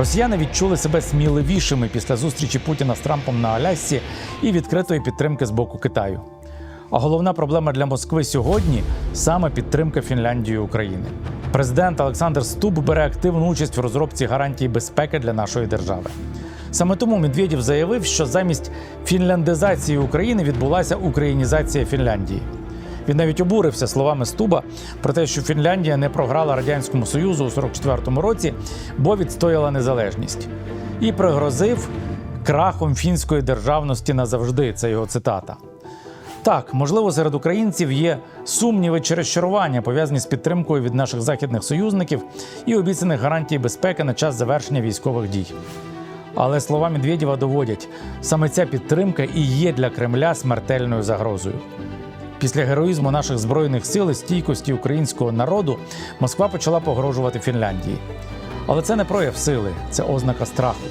Росіяни відчули себе сміливішими після зустрічі Путіна з Трампом на Алясці і відкритої підтримки з боку Китаю. А головна проблема для Москви сьогодні саме підтримка Фінляндії України. Президент Олександр Стуб бере активну участь в розробці гарантій безпеки для нашої держави. Саме тому Медведєв заявив, що замість фінляндизації України відбулася українізація Фінляндії. Він навіть обурився словами Стуба про те, що Фінляндія не програла радянському союзу у 44-му році, бо відстояла незалежність, і пригрозив крахом фінської державності назавжди. Це його цитата. Так, можливо, серед українців є сумніви чи розчарування, пов'язані з підтримкою від наших західних союзників і обіцяних гарантій безпеки на час завершення військових дій. Але слова Медведєва доводять, саме ця підтримка і є для Кремля смертельною загрозою. Після героїзму наших збройних сил і стійкості українського народу Москва почала погрожувати Фінляндії. Але це не прояв сили, це ознака страху.